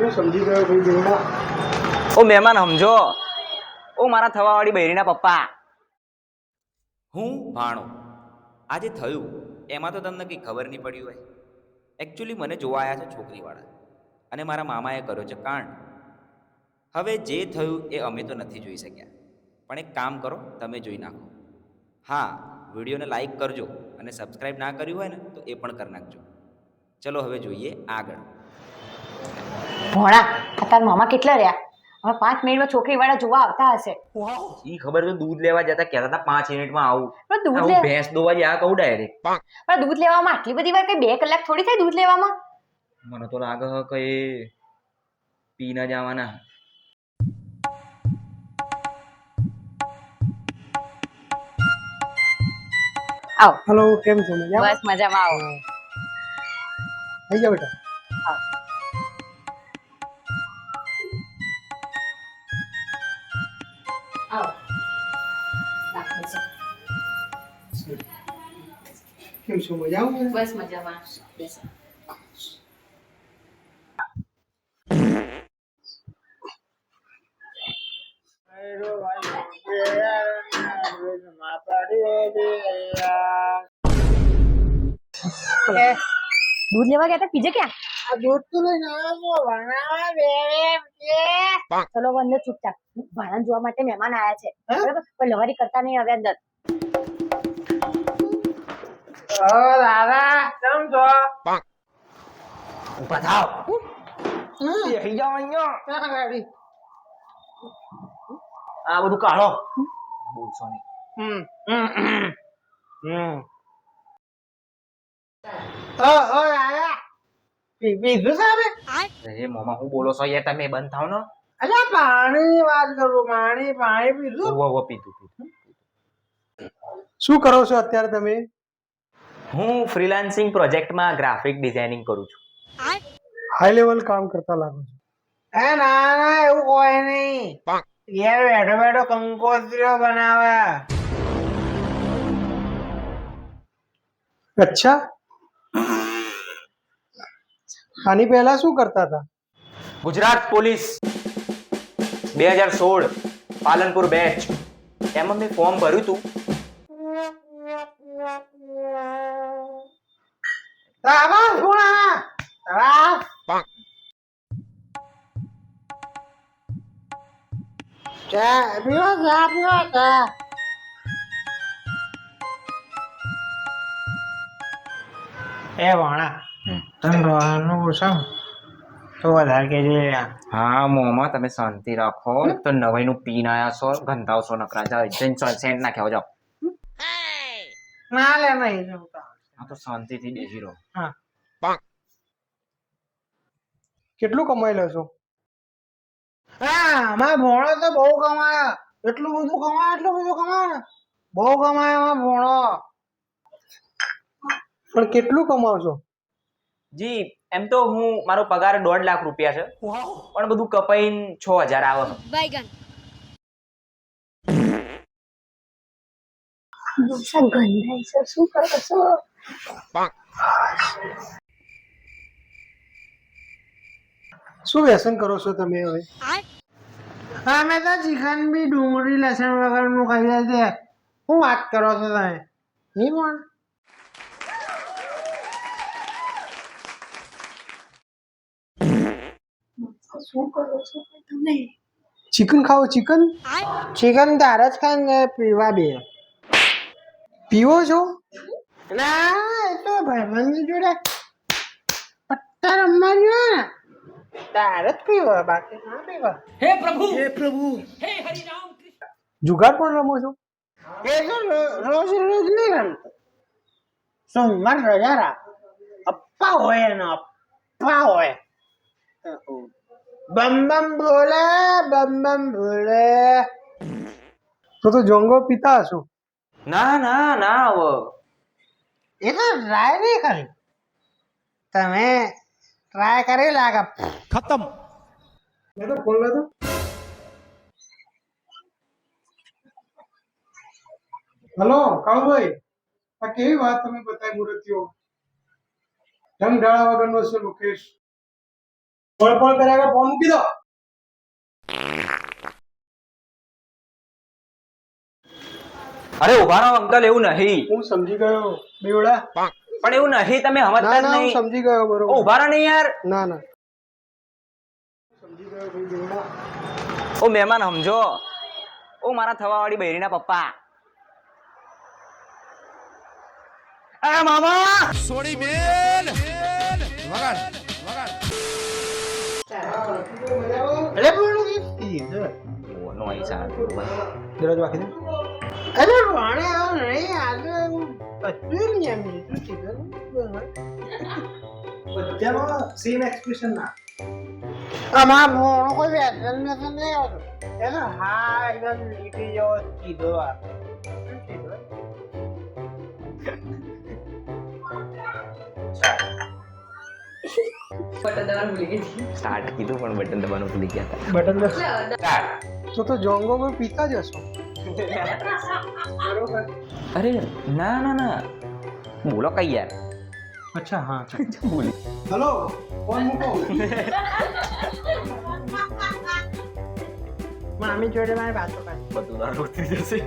હું સમજી ગયો ભાઈ બેવડા ઓ મહેમાન સમજો. ઓ મારા થવાવાળી બહેરીના પપ્પા. હું ભાણો. આજે થયું. એમાં તો તમને કંઈ ખબર નહીં પડી હોય. એકચ્યુઅલી મને જોવા આવ્યા છે છોકરીવાળા. અને મારા મામાએ કર્યો છે કાંડ. હવે જે થયું એ અમે તો નથી જોઈ શક્યા. પણ એક કામ કરો તમે જોઈ નાખો. હા વિડીયોને લાઈક કરજો. અને સબસ્ક્રાઈબ ના કર્યું હોય ને તો એ પણ કરી નાખજો. ચલો હવે જોઈએ આગળ. ભોણા આ તાર મામા કેટલા રહ્યા? હવે પાંચ મિનિટમાં છોકરી વાળા જોવા આવતા હશે. ઈ ખબર તો દૂધ લેવા જતા કહેતા હતા પાંચ મિનિટમાં આવું. પણ દૂધ લે. ભેંસ દોવા જ્યાં કહું ડાયરેક્ટ પણ દૂધ લેવામાં આટલી બધી વાર કઈ બે કલાક થોડી થાય દૂધ લેવામાં? મને તો લાગે છે કે પીના પી ના જવાના. આવો. હલો કેમ છો? મજા બસ મજામાં આવો. થઈ જાવ બેટા? આવો કેમ છો મજા બસ મજામાં બેસો દૂધ લેવા ગયા હતા પીજે ક્યાં ચલો હવે અંદર ચૂપચાપ ભાણા જોવા માટે મહેમાન આયા છે. બરાબર? પણ લવારી કરતા નહીં હવે અંદર. ઊભા થાવ બેસી જાઓ અહીંયા. આ બધું કાઢો. બોલશો નહીં. હમ પીધું સાહેબ અરે મોમાં હું બોલો છો યાર તમે બંધ થાવ નો. અરે પાણી વાત કરું પાણી પાણી પીધું? ઉવ્વ ઉવ્વ પીધું પીધું. શું કરો છો અત્યારે તમે? હું ફ્રીલાન્સિંગ પ્રોજેક્ટમાં ગ્રાફિક ડિઝાઇનિંગ કરું છું. હાઈ લેવલ કામ કરતા લાગો છો. એ ના ના એવું કોઈ નહીં. યાર બેઠો બેઠો કંકોત્રીઓ બનાવે. અચ્છા. આની પહેલા શું કરતા હતા? ગુજરાત પોલીસ બે હજાર સોળ પાલનપુર બેચ. એમાં મેં ફોર્મ ભર્યું હતું શાબાશ ગુણા શાબાશ ચા પીવો ચા પીવો ચા. એ ભણા તને રોહનનું પૂછાવ તો વધારે કે હા મોમાં તમે શાંતિ રાખો. તો નવાઈનું પીન આયા છો ગંધાવશો નકરા જાઓ જઈને સેન્ટ નાખ્યા જાઓ. ના લે નહીં જમતા તો શાંતિથી બેસી રહો. કેટલું કમાઈ લો છો? હા મારા ભોણો તો બહુ કમાયા. એટલું બધું કમાય એટલું બધું કમાય. બહુ કમાયા મારા ભોણો. પણ કેટલું કમાવશો? જી એમ તો હું મારો પગાર દોઢ લાખ રૂપિયા છે. પણ બધું કપાઈને છ હજાર આવે. છે શું કરો છો? શું વ્યસન કરો છો તમે હવે? અમે તો ચિકન બી ડુંગળી લસણ વગરનું ખાઈએ છીએ શું વાત કરો છો તમે? નહીં પણ શું કરો છો તમે? ચિકન ખાઓ ચિકન? ચિકન તારે જ ખાઈને ને પીવા બે પીવો છો? ના એ તો ભાઈબંધ જોડે પટ્ટા રમવા ને. તારે જ પીવો બાકી ના પીવા. જુગાર પણ રમો છો? એ તો રોજ રોજ નહીં રમતો. સોમવાર રજા રાખ અપ્પા હોય એનો અપ્પા હોય. બમ બમ બોલે બમ બમ બોલે. તો તો જોંગો પીતા હશો. ના ના ના હવે એ તો ટ્રાય નહીં કરી તમે ટ્રાય કરી લાગે. મેં તો ફોન લાતો હલો કાળુભાઈ આ કેવી વાત તમે બતાવી મૂર્તિઓ? ઢંગ ઢાળા વગરનો છે મુકેશ. પણ પણ કર્યા ફોન મૂકી દો. અરે ઊભા રહો અંકલ એવું નહીં. હું સમજી ગયો બેવડા. પણ એવું નહીં તમે ના સમજતા જ હું નહીં. સમજી ગયો બરોબર. ઊભા રહો નહીં યાર. ના ના. સમજી ગયો ભાઈ બેવડા ઓ મહેમાન સમજો. ઓ મારા થવાવાળી બૈરીના પપ્પા. આ મામા! અરે પણ કીધું ઓ, નો આઈ સાહેબ. દરવાજો વાંકી દે અરે નહીં આ તો એવું કશું જ નહીં એમ શું કીધું બધામાં સેમ એક્સપ્રેશન ના આમાં ભણો કોઈ વ્યસન નથી આવતું એનો હા એકદમ લીટી જેવો સીધો આ સ્ટાર્ટ કીધું પણ બટન દબાવવાનું ભૂલી ગયા હતા. બટન દસ સ્ટાર્ટ. તો તો જોંગો કોઈ પીતા જ હશો. અરે ના ના ના. બોલો કઈ યાર. અચ્છા હા બોલી. હલો ફોન મૂકો. મામી જોડે મારે વાતો કરી બધું દારૂ ઉતરી જશે.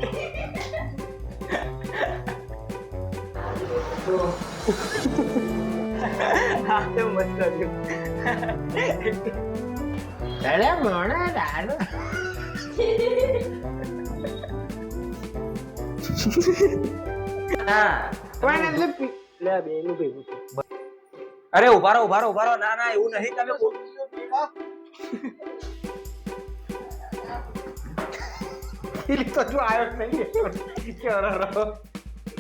હા અરે ભણે દાડો ના પણ એટલે લે બે નું ભેગું અરે ઊભા રહો ઊભા રહો ઊભા રહો ના ના એવું નહીં તમે તો જો આવ્યો નહીં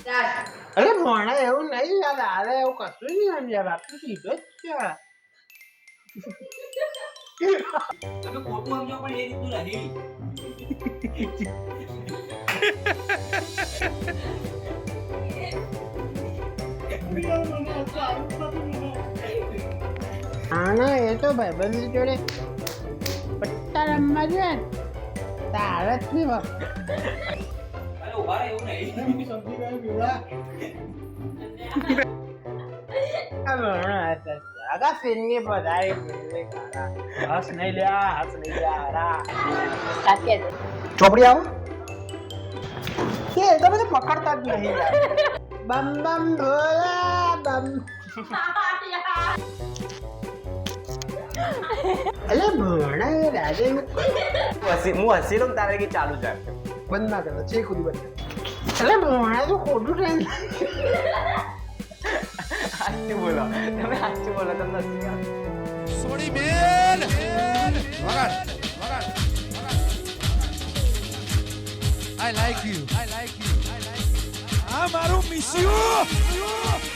અરે ભણે એવું નહીં યાર દાદા એવું કશું નહીં એમ યાર બાપુ સીધો જ છે તમે ખોટું સમજો પણ એ રીતનું નહીં હા ના એ તો ભાઈબંધ જોડે પટ્ટા રમવા જોઈએ ને તારે રહો એવું નહીં. સમજી ગયો બેવડા આ આગા સિંગની બધાઈ હસ નહીં લ્યા હસ નહીં લ્યા રા સાચે ચોપડી આવો. કે તમે તો પકડતા જ નહીં બમ બમ ભોલા બમ. અલે ભણા રાજે હું હસી હું હસી લઉં તારે કે ચાલુ જાય બંધ ના કરતા છે ખુદ બંધ અલે ભણા તો ખોટું ટ્રેન સાચું બોલો તમે સાચું બોલો તમને હસી આવે. I like you. I like you. I like you. આ મારું મિસ યુ